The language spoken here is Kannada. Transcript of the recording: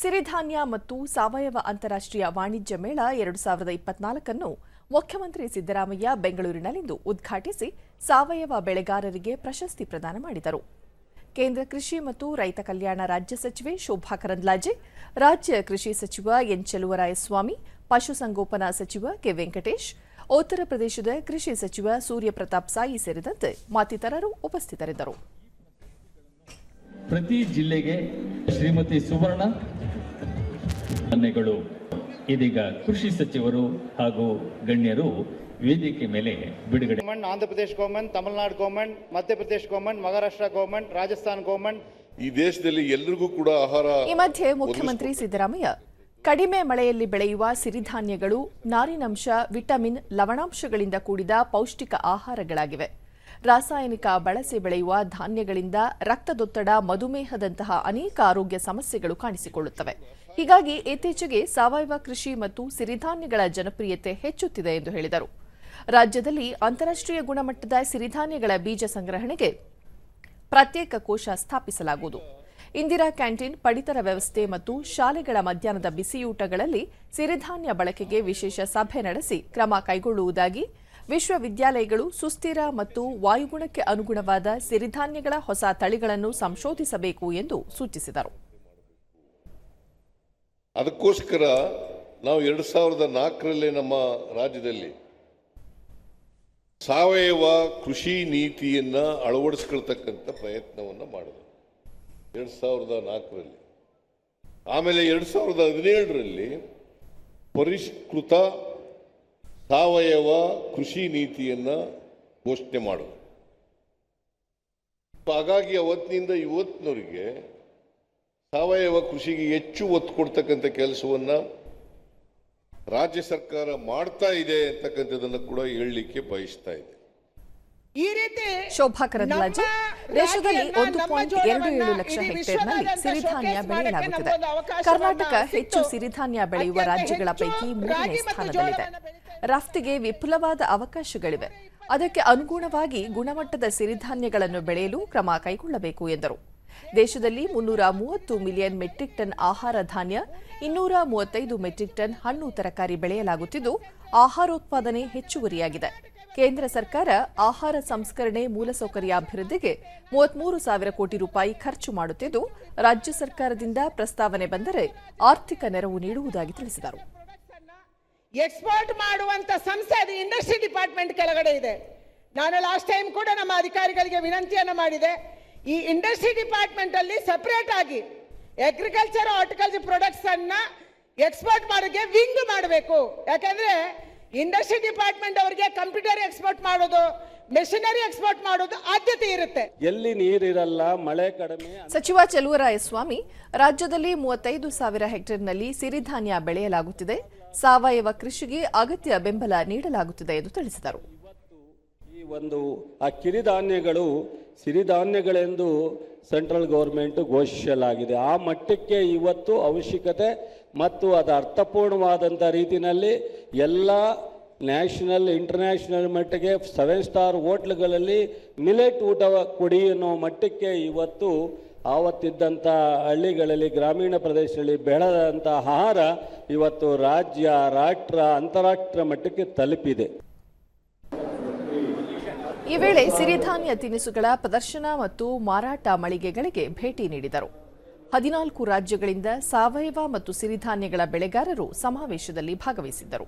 ಸಿರಿಧಾನ್ಯ ಮತ್ತು ಸಾವಯವ ಅಂತಾರಾಷ್ಟ್ರೀಯ ವಾಣಿಜ್ಯ ಮೇಳ ಎರಡು ಸಾವಿರದ ಇಪ್ಪತ್ನಾಲ್ಕನ್ನು ಮುಖ್ಯಮಂತ್ರಿ ಸಿದ್ದರಾಮಯ್ಯ ಬೆಂಗಳೂರಿನಲ್ಲಿಂದು ಉದ್ಘಾಟಿಸಿ ಸಾವಯವ ಬೆಳೆಗಾರರಿಗೆ ಪ್ರಶಸ್ತಿ ಪ್ರದಾನ ಮಾಡಿದರು. ಕೇಂದ್ರ ಕೃಷಿ ಮತ್ತು ರೈತ ಕಲ್ಯಾಣ ರಾಜ್ಯ ಸಚಿವೆ ಶೋಭಾ ಕರಂದ್ಲಾಜೆ, ರಾಜ್ಯ ಕೃಷಿ ಸಚಿವ ಎನ್ ಚೆಲುವರಾಯಸ್ವಾಮಿ ಪಶುಸಂಗೋಪನಾ ಸಚಿವ ಕೆ ವೆಂಕಟೇಶ್, ಉತ್ತರ ಪ್ರದೇಶದ ಕೃಷಿ ಸಚಿವ ಸೂರ್ಯಪ್ರತಾಪ್ ಸಾಯಿ ಸೇರಿದಂತೆ ಮತ್ತಿತರರು ಉಪಸ್ಥಿತರಿದ್ದರು. ಪ್ರತಿ ಜಿಲ್ಲೆಗೆ ಶ್ರೀಮತಿ ಸುವರ್ಣ ಧನ್ಯಗಳು ಇದೀಗ ಕೃಷಿ ಸಚಿವರು ಹಾಗೂ ಗಣ್ಯರು ವೇದಿಕೆ ಮೇಲೆ ಬಿಡುಗಡೆ Andhra Pradesh Andhra Pradesh government Tamil Nadu government Madhya Pradesh government Maharashtra government Rajasthan government ಈ ದೇಶದಲ್ಲಿ ಎಲ್ರಿಗೂ ಕೂಡ ಆಹಾರ ಈ ಮಧ್ಯೆ ಮುಖ್ಯಮಂತ್ರಿ ಸಿದ್ದರಾಮಯ್ಯ ಕಡಿಮೆ ಮಳೆಯಲ್ಲಿ ಬೆಳೆಯುವ ಸಿರಿಧಾನ್ಯಗಳು ನಾರಿನಂಶ ವಿಟಮಿನ್ ಲವಣಾಂಶಗಳಿಂದ ಕೂಡಿದ ಪೌಷ್ಟಿಕ ಆಹಾರಗಳಾಗಿವೆ. ರಾಸಾಯನಿಕ ಬಳಸಿ ಬೆಳೆಯುವ ಧಾನ್ಯಗಳಿಂದ ರಕ್ತದೊತ್ತಡ, ಮಧುಮೇಹದಂತಹ ಅನೇಕ ಆರೋಗ್ಯ ಸಮಸ್ಯೆಗಳು ಕಾಣಿಸಿಕೊಳ್ಳುತ್ತವೆ. ಹೀಗಾಗಿ ಇತ್ತೀಚೆಗೆ ಸಾವಯವ ಕೃಷಿ ಮತ್ತು ಸಿರಿಧಾನ್ಯಗಳ ಜನಪ್ರಿಯತೆ ಹೆಚ್ಚುತ್ತಿದೆ ಎಂದು ಹೇಳಿದರು. ರಾಜ್ಯದಲ್ಲಿ ಅಂತಾರಾಷ್ಟ್ರೀಯ ಗುಣಮಟ್ಟದ ಸಿರಿಧಾನ್ಯಗಳ ಬೀಜ ಸಂಗ್ರಹಣೆಗೆ ಪ್ರತ್ಯೇಕ ಕೋಶ ಸ್ಥಾಪಿಸಲಾಗುವುದು. ಇಂದಿರಾ ಕ್ಯಾಂಟೀನ್, ಪಡಿತರ ವ್ಯವಸ್ಥೆ ಮತ್ತು ಶಾಲೆಗಳ ಮಧ್ಯಾಹ್ನದ ಬಿಸಿಯೂಟಗಳಲ್ಲಿ ಸಿರಿಧಾನ್ಯ ಬಳಕೆಗೆ ವಿಶೇಷ ಸಭೆ ನಡೆಸಿ ಕ್ರಮ ಕೈಗೊಳ್ಳುವುದಾಗಿ ವಿಶ್ವವಿದ್ಯಾಲಯಗಳು ಸುಸ್ಥಿರ ಮತ್ತು ವಾಯುಗುಣಕ್ಕೆ ಅನುಗುಣವಾದ ಸಿರಿಧಾನ್ಯಗಳ ಹೊಸ ತಳಿಗಳನ್ನು ಸಂಶೋಧಿಸಬೇಕು ಎಂದು ಸೂಚಿಸಿದರು. ಅದಕ್ಕೋಸ್ಕರ ನಾವು ಎರಡು ಸಾವಿರದ ನಾಲ್ಕರಲ್ಲಿ ನಮ್ಮ ರಾಜ್ಯದಲ್ಲಿ ಸಾವಯವ ಕೃಷಿ ನೀತಿಯನ್ನ ಅಳವಡಿಸ್ಕೊಳ್ತಕ್ಕಂಥ ಪ್ರಯತ್ನವನ್ನ ಮಾಡಿದೆ ಎರಡು ಸಾವಿರದ ನಾಲ್ಕರಲ್ಲಿ. ಆಮೇಲೆ ಎರಡು ಸಾವಿರದ ಹದಿನೇಳರಲ್ಲಿ ಪರಿಷ್ಕೃತ ಸಾವಯವ ಕೃಷಿ ನೀತಿಯನ್ನ ಘೋಷಣೆ ಮಾಡೋದು. ಹಾಗಾಗಿ ಅವತ್ತಿನಿಂದ ಇವತ್ತಿನವರಿಗೆ ಸಾವಯವ ಕೃಷಿಗೆ ಹೆಚ್ಚು ಒತ್ತು ಕೊಡ್ತಕ್ಕಂಥ ಕೆಲಸವನ್ನ ರಾಜ್ಯ ಸರ್ಕಾರ ಮಾಡ್ತಾ ಇದೆ ಅಂತಕ್ಕಂಥದ್ದನ್ನು ಕೂಡ ಹೇಳಲಿಕ್ಕೆ ಬಯಸ್ತಾ ಇದೆ ಈ ರೀತಿ ಶೋಭಾ ಕರಂದ್ಲಾಜೆ ದೇಶದಲ್ಲಿ ಒಂದು ಪಾಯಿಂಟ್ ಎರಡು ಏಳು ಲಕ್ಷ ಹೆಕ್ಟೇರ್ನಲ್ಲಿ ಸಿರಿಧಾನ್ಯ ಬೆಳೆಯಲಾಗುತ್ತಿದೆ. ಕರ್ನಾಟಕ ಹೆಚ್ಚು ಸಿರಿಧಾನ್ಯ ಬೆಳೆಯುವ ರಾಜ್ಯಗಳ ಪೈಕಿ ಮೂರನೇ ಸ್ಥಾನದಲ್ಲಿದೆ. ರಫ್ತಿಗೆ ವಿಪುಲವಾದ ಅವಕಾಶಗಳಿವೆ. ಅದಕ್ಕೆ ಅನುಗುಣವಾಗಿ ಗುಣಮಟ್ಟದ ಸಿರಿಧಾನ್ಯಗಳನ್ನು ಬೆಳೆಯಲು ಕ್ರಮ ಕೈಗೊಳ್ಳಬೇಕು ಎಂದರು. ದೇಶದಲ್ಲಿ ಮುನ್ನೂರ ಮೂವತ್ತು ಮಿಲಿಯನ್ ಮೆಟ್ರಿಕ್ ಟನ್ ಆಹಾರ ಧಾನ್ಯ ಇನ್ನೂರ ಮೂವತ್ತೈದು ಮೆಟ್ರಿಕ್ ಟನ್ ಹಣ್ಣು ತರಕಾರಿ ಬೆಳೆಯಲಾಗುತ್ತಿದ್ದು ಆಹಾರೋತ್ಪಾದನೆ ಹೆಚ್ಚುವರಿಯಾಗಿದೆ. ಕೇಂದ್ರ ಸರ್ಕಾರ ಆಹಾರ ಸಂಸ್ಕರಣೆ ಮೂಲಸೌಕರ್ಯ ಅಭಿವೃದ್ಧಿಗೆ ಮೂವತ್ಮೂರು ಸಾವಿರ ಕೋಟಿ ರೂಪಾಯಿ ಖರ್ಚು ಮಾಡುತ್ತಿದ್ದು, ರಾಜ್ಯ ಸರ್ಕಾರದಿಂದ ಪ್ರಸ್ತಾವನೆ ಬಂದರೆ ಆರ್ಥಿಕ ನೆರವು ನೀಡುವುದಾಗಿ ತಿಳಿಸಿದರು. ಎಕ್ಸ್ಪೋರ್ಟ್ ಮಾಡುವಂತ ಸಂಸ್ಥೆ ಅದು ಇಂಡಸ್ಟ್ರಿ ಡಿಪಾರ್ಟ್ಮೆಂಟ್ ಕೆಳಗಡೆ ಇದೆ. ನಾನು ಲಾಸ್ಟ್ ಟೈಮ್ ಕೂಡ ನಮ್ಮ ಅಧಿಕಾರಿಗಳಿಗೆ ವಿನಂತಿಯನ್ನು ಮಾಡಿದೆ. ಈ ಇಂಡಸ್ಟ್ರಿ ಡಿಪಾರ್ಟ್ಮೆಂಟ್ ಅಲ್ಲಿ ಸಪರೇಟ್ ಆಗಿ ಅಗ್ರಿಕಲ್ಚರ್ ಹಾರ್ಟಿಕಲ್ಚರ್ ಪ್ರೊಡಕ್ಟ್ಸ್ ಅನ್ನ ಎಕ್ಸ್ಪೋರ್ಟ್ ಮಾಡೋಕೆ ವಿಂಗ್ ಮಾಡಬೇಕು. ಯಾಕಂದ್ರೆ ಇಂಡಸ್ಟ್ರಿ ಡಿಪಾರ್ಟ್ಮೆಂಟ್ ಅವರಿಗೆ ಕಂಪ್ಯೂಟರ್ ಎಕ್ಸ್ಪೋರ್ಟ್ ಮಾಡೋದು ಮೆಷಿನರಿ ಎಕ್ಸ್ಪೋರ್ಟ್ ಮಾಡೋದು ಆದ್ಯತೆ ಇರುತ್ತೆ. ಎಲ್ಲಿ ನೀರಿರಲ್ಲ ಮಳೆ ಕಡಿಮೆ ಸಚಿವ ಚೆಲುವರಾಯಸ್ವಾಮಿ ರಾಜ್ಯದಲ್ಲಿ ಮೂವತ್ತೈದು ಸಾವಿರ ಹೆಕ್ಟೇರ್ನಲ್ಲಿ ಸಿರಿಧಾನ್ಯ ಬೆಳೆಯಲಾಗುತ್ತಿದೆ. ಸಾವಯವ ಕೃಷಿಗೆ ಅಗತ್ಯ ಬೆಂಬಲ ನೀಡಲಾಗುತ್ತಿದೆ ಎಂದು ತಿಳಿಸಿದರು. ಈ ಒಂದು ಆ ಕಿರಿಧಾನ್ಯಗಳು ಸಿರಿಧಾನ್ಯಗಳೆಂದು ಸೆಂಟ್ರಲ್ ಗೌರ್ಮೆಂಟ್ ಘೋಷಿಸಲಾಗಿದೆ. ಆ ಮಟ್ಟಕ್ಕೆ ಇವತ್ತು ಅವಶ್ಯಕತೆ ಮತ್ತು ಅದು ಅರ್ಥಪೂರ್ಣವಾದಂಥ ರೀತಿಯಲ್ಲಿ ಎಲ್ಲ ನ್ಯಾಷನಲ್, ಇಂಟರ್ನ್ಯಾಷನಲ್ ಮಟ್ಟಿಗೆ ಸೆವೆನ್ ಸ್ಟಾರ್ ಹೋಟ್ಲ್ಗಳಲ್ಲಿ ಮಿಲೆಟ್ ಊಟ ಕೊಡಿ ಅನ್ನೋ ಮಟ್ಟಕ್ಕೆ ಇವತ್ತು ಆವತ್ತಿದ್ದಂಥ ಹಳ್ಳಿಗಳಲ್ಲಿ, ಗ್ರಾಮೀಣ ಪ್ರದೇಶದಲ್ಲಿ ಬೆಳೆದಂಥ ಆಹಾರ ಇವತ್ತು ರಾಜ್ಯ, ರಾಷ್ಟ್ರ ಅಂತಾರಾಷ್ಟ್ರ ಮಟ್ಟಕ್ಕೆ ತಲುಪಿದೆ. ಈ ವೇಳೆ ಸಿರಿಧಾನ್ಯ ತಿನಿಸುಗಳ ಪ್ರದರ್ಶನ ಮತ್ತು ಮಾರಾಟ ಮಳಿಗೆಗಳಿಗೆ ಭೇಟಿ ನೀಡಿದರು. ಹದಿನಾಲ್ಕು ರಾಜ್ಯಗಳಿಂದ ಸಾವಯವ ಮತ್ತು ಸಿರಿಧಾನ್ಯಗಳ ಬೆಳೆಗಾರರು ಸಮಾವೇಶದಲ್ಲಿ ಭಾಗವಹಿಸಿದ್ದರು.